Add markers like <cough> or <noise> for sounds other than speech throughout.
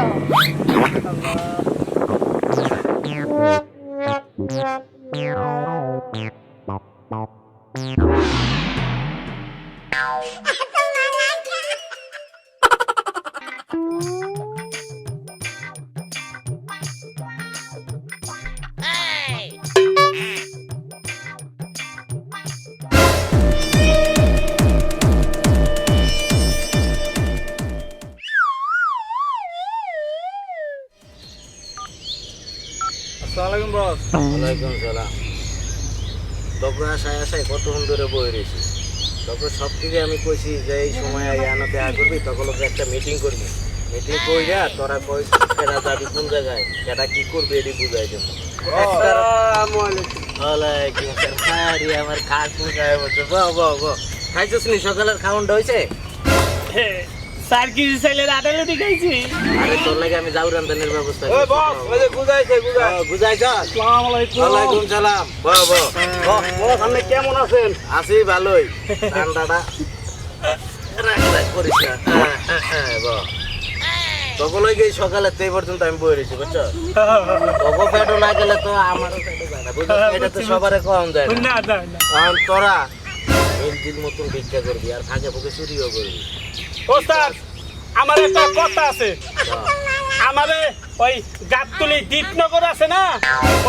Hello. আসসালামু আলাইকুম বস। ওয়ালাইকুম সালাম তখন আশায় আশায় কতক্ষণ ধরে বয়ে রয়েছি। তখন সব থেকে আমি কইছি যে এই সময় আনো দেখা করবি তখন ওকে একটা মিটিং করবি। মিটিং কইরা তোরা কই কেনা যাবি কোন জায়গায়? কেটা কি করবি এটি বুঝাই দেবো। ওয়ালাইকুম সালাম আরে আমার খাস মুখায় বসে। বাহ বাহ বাহ। খাইছিস নি? সকালের খাওয়ানটা হয়েছে স্যার কিছু ছেলে রাতারাতি খাইছি? আরে তোর লাগে আমি যাও রান্ধানের ব্যবস্থা ওই বস ওই যে বুঝাইছে বুঝাই। বুঝাই আসসালামু আলাইকুম। ওয়ালাইকুম সালাম। বাহ বাহ বস বস আপনি কেমন আছেন? আছি ভালোই। ঠান্ডাটা রাখ রাখ করিস না। হ্যাঁ, হ্যাঁ, হ্যাঁ, বাহ। তখন ওই সকালে তো এই পর্যন্ত আমি বই রয়েছি বুঝছ? তখন পেটো না গেলে তো না বুঝছ এটা তো সবারে কম যায় না। তোরা মতন ভিক্ষা করবি আর ফাঁকে ফুঁকে চুরিও করবি। ও স্যার আমার একটা কথা আছে। আমারে ওই গাবতলি দ্বীপনগর আছে না?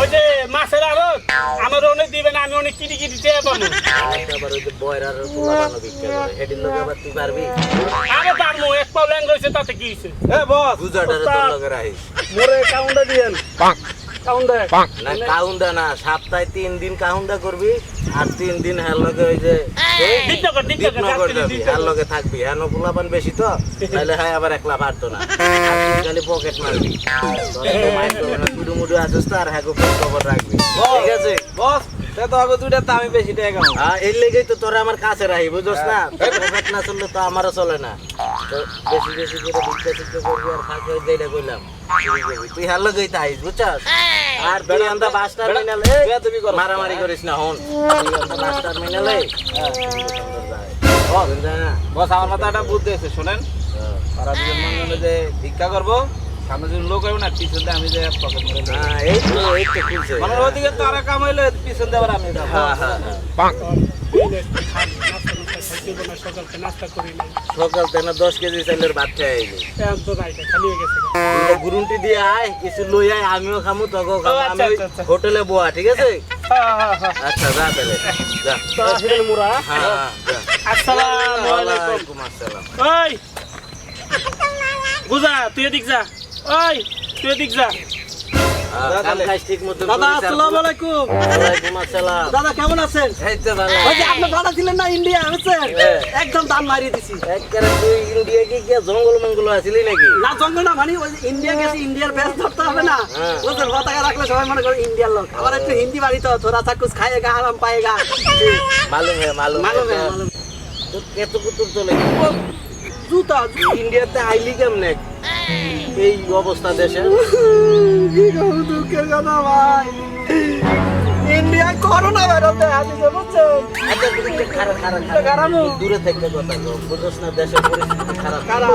ওই যে মাছের আড়ত আমার অনেক দিবেন আমি অনেক কিটি কিটি চেয়ে পাবো। আরে পারব এক পাও ল্যাং রয়েছে তাতে কি হয়েছে এ বস। তোর রাখিস। মোরে কাউন্টার দিয়েন। কাউন্টার না কাউন্ডা না সপ্তাহে তিন দিন কাউন্ডা করবি আর তিন দিন হ্যার লগে ওই যে দ্বীপনগর দ্বীপনগর দীপনগর যাবি হ্যার লগে থাকবি। হ্যাঁ পোলাপান বেশি তো তাহলে হ্যাঁ আবার একলা পারতো না। খালি পকেট মারবি। মুডু আছিস তো আর হ্যাঁ খবর রাখবি। ঠিক আছে? বস। তো আগে দুইটা দামি বেশি টাকা হ্যাঁ এর লেগেই তো তোরা আমার কাছে রাখি বুঝছ না? পকেট না চললে তো আমারও চলে না। তো বেশি বেশি করে ভিক্ষা টিক্ষা করবি আর ফাঁকে ওই যেটা কইলাম তুই হ্যার লগেই বুঝছস? আর তুই আমরা বাস টার্মিনালে বেয়াদবি মারামারি করিস না হন। বাস টার্মিনালে বস না বস আমার মাথা একটা বুদ্ধি আছে শোনেন। সারা দুজন মনে যে ভিক্ষা করব সামনে যদি লোক হবে না পিছন দিয়ে আমি যে পকেট মেরে হ্যাঁ এই তো এই তো খুলছে। মানে ওদিকে তারা কাম হইলে পিছন দিয়ে আবার আমি হ্যাঁ হ্যাঁ। সকাল থেকে দশ কেজি চাইলের ভাত খেয়ে আইলি। হয়ে গুরুন্টি দিয়ে আয় কিছু লই আয় আমিও খামু তোকেও খামু। আচ্ছা, আমি আচ্ছা, আচ্ছা। হোটেলে বোয়া ঠিক আছে। আচ্ছা যা তাহলে যা। মুরা। হ্যাঁ আসসালামু আলাইকুম। আসসালাম। ওই গুজা তুই এদিক যা। ওই তুই এদিক যা। সবাই মনে করে ইন্ডিয়ার একটু হিন্দি বাড়ি তো থোড়া চাকুস খায়েগা আরাম পায়েগা মালুম হ্যাঁ মালুম মালুম হ্যাঁ মালুম এত জুতা। ইন্ডিয়াতে আইলি কেমনে? এই অবস্থা দেশে কি कहूं দুঃখের কথা ভাই? করোনা ভাইরাস দেখা দিছে বুঝছেন? তুমি একটু খারাপ খারাপ খারাপ। খারাপ। দূরে থেকে কথা বুঝছ না দেশের পরিস্থিতি খারাপ। খারাপ।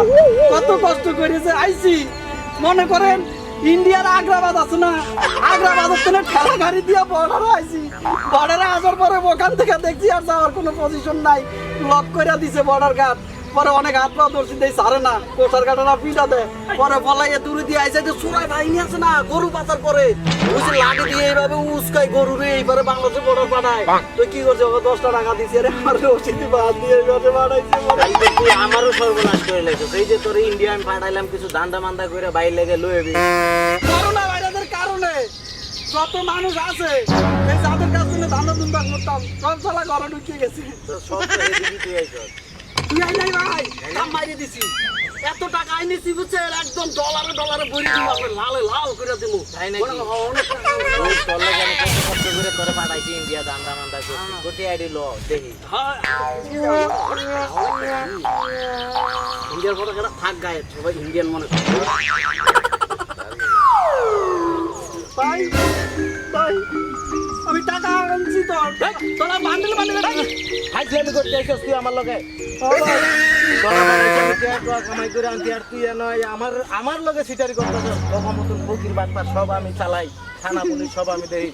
কত কষ্ট করেছে আইছি মনে করেন ইন্ডিয়ার আগ্রাবাদ আছে না? আগ্রাবাদ থেকে ঠেলা গাড়ি দিয়ে বর্ডারে আইছি বর্ডারে আসার পরে ওখান থেকে দেখছি আর যাওয়ার কোনো পজিশন নাই। লক করে দিছে বর্ডার গার্ড। পরে অনেক হাত পা ধরছি দেই সারে না কোষার কাটানা পিটা দেয় পরে বলাই দূরে দিয়ে আইছে যে সুরাই বাহিনী আছে না গরু পাচার করে। বুঝছে লাঠি দিয়ে এইভাবে উস্কাই গরু রে এইবারে বাংলাদেশে বর্ডার পাঠায়। তো কি করছে ওকে দশটা টাকা দিছে রে আমার রসিদ বাদ দিয়ে এইভাবে বাড়াইছে পরে। এই যে তুই আমারও সর্বনাশ করে লাগছিস এই যে তোর ইন্ডিয়া আমি পাঠাইলাম কিছু দান্দা মান্দা করে বাইরে লেগে লইবি করোনা ভাইরাসের কারণে যত মানুষ আছে এই যাদের কাছ থেকে ধান্দা দুন্দা করতাম সব সালা ঘরে ঢুকিয়ে গেছে। সব তুই নাই ভাই। কাম মারিয়ে দিছি। এত টাকা আইনেছি বুঝছেন একদম ডলারে ডলারে ভরি দিব আপনি লালে লাল করে দিব। তাই নাকি? করো অনেক লাগে আমি কত কষ্ট করে তোরে পাঠাইছি ইন্ডিয়া দান্দা মান্দা করছি। কোটি আইডি ল দেখি হ্যাঁ। ইন্ডিয়ার ফটো কেন? থাক গায়ে সবাই ইন্ডিয়ান মনে করে। তাই আমি টাকা আনছি তো। তোরা বান্ডেল বান্ডেল হাইজলামি করতে আইছস তুই আমার লগে? আমি টাকা টুয়া কামাই করে আনতি আর তুই এনে আমার আমার লগে সিটারি করতেছস তখন মতন ফকির বাটপার সব আমি চালাই। থানা পুলিশ সব আমি দেখি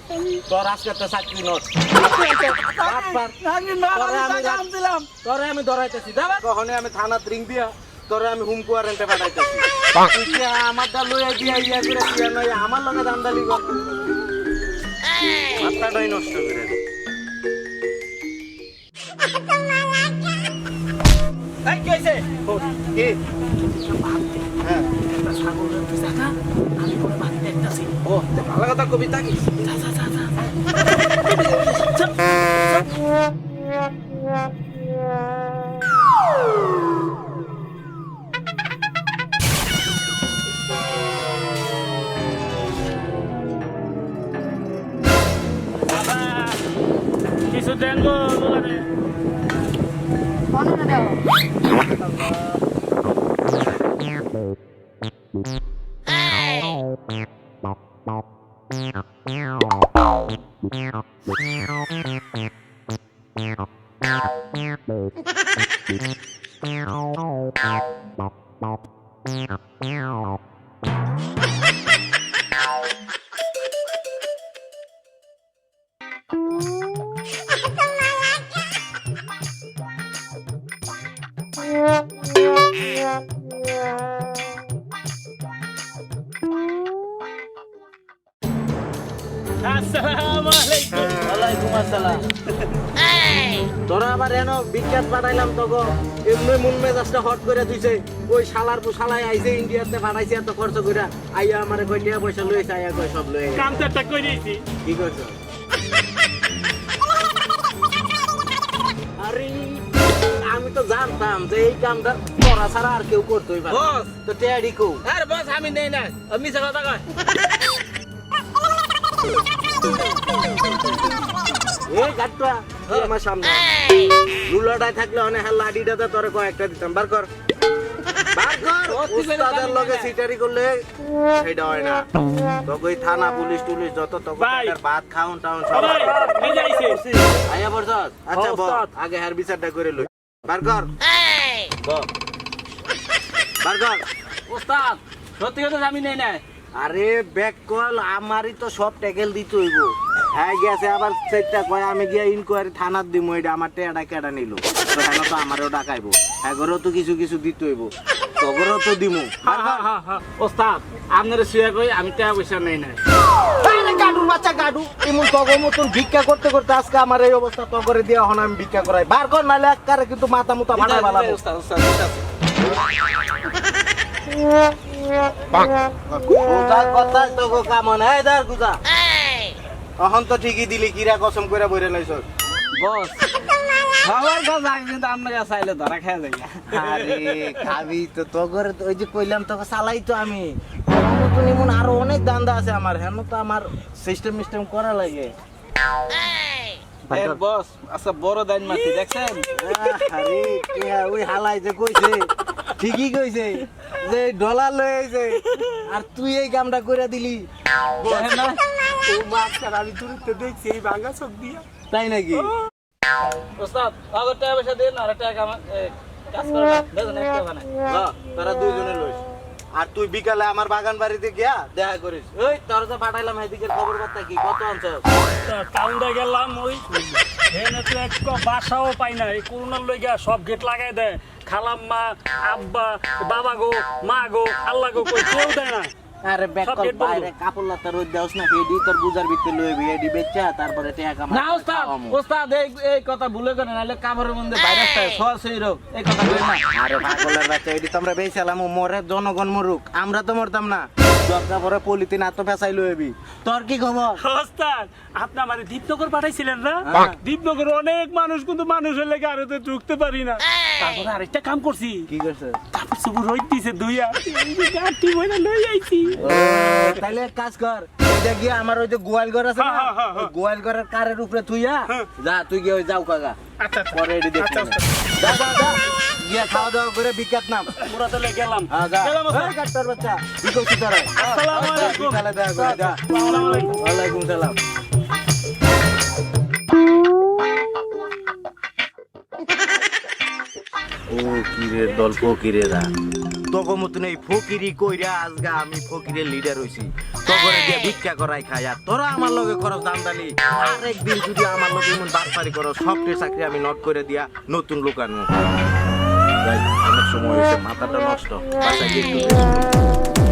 তোর আজকে একটা চাকরি নট। বাটপার তোরে আমি ধরাইতেছি। দাদা আমি থানা রিং দিয়া তোরে আমি হুম কোয়ারেন্টে পাঠাইতেছি। কি আমারটা লইয়া দিয়া ইয়া করে দিয়া নয় আমার লগে দান্দালি কর। মাথাটাই নষ্ট করে হ্যাঁ। ও ভালো কথা কবিতা কি? <laughs> তোরা আবার এন বিখ্যাত পাঠাইলাম তোকে এমনি মন মেজাজটা হট করে দিছে। ওই শালার পু শালাই আইছে ইন্ডিয়াতে পাঠাইছে এত খরচ করে। আইয়া আমারে কই পয়সা লইছে আইয়া কই সব লই কাম তো একটা করে দিয়েছি কি করছ আরে আমি তো জানতাম যে এই কামটা করা ছাড়া আর কেউ করতেই পারে না। বস। তো টেয়ারি কো আরে বস আমি নেই না। আমি মিছা কথা কয়। <laughs> এই গাটটা আমার সামনে। লুলাটাই থাকলে অনেক হ্যাঁ লাডিটাতে তোরে কয়েকটা দিতাম। বার কর। উস্তাদের লগে সিটারি করলে সেটা হয় না। তোকে থানা পুলিশ টুলিশ যত তোকে ভাত টাউন সব বরসাদ আচ্ছা হ্যাঁ, বল আগে হেয়ার বিচারটা করে লই। বার কর। বল। বার কর। ওস্তাদ সত্যি কথা আমি নেই। না আরে ব্যাক কল আমারই তো সব ট্যাকেল দিতে হইব। হ্যাঁ গেছে আবার সেটা কয় আমি গিয়া ইনকোয়ারি থানার দিমু এটা আমার টেডা কেডা নিল। তো হ্যাঁ তো আমারও ডাকাইবো। হ্যাঁ ঘরেও তো কিছু কিছু দিতে হইব। তগরও তো দিমু। হ্যাঁ হ্যাঁ হ্যাঁ হ্যাঁ। ওস্তাদ আপনারা শুয়ে কই আমি টাকা পয়সা নেই না। আরে গাডুর বাচ্চা গাডু এমন তগর মতন ভিক্ষা করতে করতে আজকে আমার এই অবস্থা তগরে দিয়া হন আমি ভিক্ষা করাই। বার কর নাহলে একবারে কিন্তু মাথা মুতা ভাড়া বালাবো ওস্তাদ ওস্তাদ ওস্তাদ। কথা তগো কামন? এই ধর গুজা অহন তো ঠিকই দিলি কিরা কসম করে বইরে লাইছস বস। খাবার কথা আমি কিন্তু আপনাকে চাইলে ধরা খেয়ে যাই আরে খাবি তো তগর ওই যে কইলাম তোকে চালাই তো আমি। মতন এমন আরও অনেক দান্দা আছে আমার হেন তো আমার সিস্টেম মিস্টেম করা লাগে। বস আচ্ছা বড় দাইন মাছি দেখছেন? আরে ওই হালাই যে কইছে ঠিকই কইছে যে ডলার লয়ে আইছে। আর তুই এই কামটা করে দিলি। না? ও মাস্টার আমি দূরত্ব দেখছি এই ভাঙা চোখ দিয়া। তাই নাকি? ওস্তাদ আগর টাকা পয়সা দেন আর টাকা আমার কাজ করে না একটা ওখানে। ল, দুইজনে লইস। আর তুই বিকালে আমার বাগান বাড়িতে গিয়া দেখা করিস। ওই তোর তো পাঠাইলাম এদিকের খবর কথা কি? কত অঞ্চল টাউনটা গেলাম ওই এনে তো এক বাসাও পাই না এই করোনার লইগা সব গেট লাগাই দেয়। খালাম্মা আব্বা বাবা গো মা গো আল্লাহ গো কই কেউ দেয় না। আরে ব্যাক সব কল গেট বন্ধ। বাইরে কাপড় লাতা রোদ দাওস না এডি তোর গুজার ভিতরে লইবি এডি বেচা তারপরে টাকা কামা না ওস্তাদ ওস্তাদ এই এই কথা ভুলে করেন নালে কামড়ের মধ্যে বাইরে থাকে সরাসরি রোগ এই কথা বলেন না। আরে পাগলের বাচ্চা এডি তোমরা বেচালাম মরে জনগণ মরুক আমরা তো মরতাম না। দরকার পরে পলিথিন এত ফেসাই লইবি তোর কি খবর? ওস্তাদ আপনি আমার দীপনগর পাঠাইছিলেন না? হ্যাঁ। দীপনগর অনেক মানুষ কিন্তু মানুষের লেগে আরও তো ঢুকতে পারি না। তারপরে আরেকটা কাম করছি। কি করছে? তারপর সব রোদ দিছে দুইয়া। গাঁটি বইনা লই আইছি। এক কাজ কর ওইটা গিয়ে আমার ওই যে গোয়াল ঘর আছে না? হ্যাঁ, হ্যাঁ, গোয়াল ঘরের কারের উপরে তুইয়া। যা তুই গিয়ে ওই যাও কাকা। আচ্ছা আচ্ছা। পরে এটি দেখবি আচ্ছা, যা যা যা। গিয়ে খাওয়া দাওয়া করে বিখ্যাত নাম। পুরা তাহলে গেলাম হ্যাঁ গেলাম ওস্তাদ। বাচ্চা কি করছিস তোরা? আসসালামু আলাইকুম। বিকালে দেখা করে যা। আসসালামু আলাইকুম। ওয়ালাইকুম সালাম। ও কিরে দল তখন মতন এই ফকিরি কইরা আজগা আমি ফকিরের লিডার হইছি। তখন দিয়ে ভিক্ষা করাই খাই আর তোরা আমার লগে খরচ দাম দালি আরেকদিন যদি আমার লগে এমন বাটপারি করো সবটি চাকরি আমি নট করে দিয়া নতুন লোক যাই, অনেক সময় হয়েছে মাথাটা নষ্ট বাসায় গিয়ে।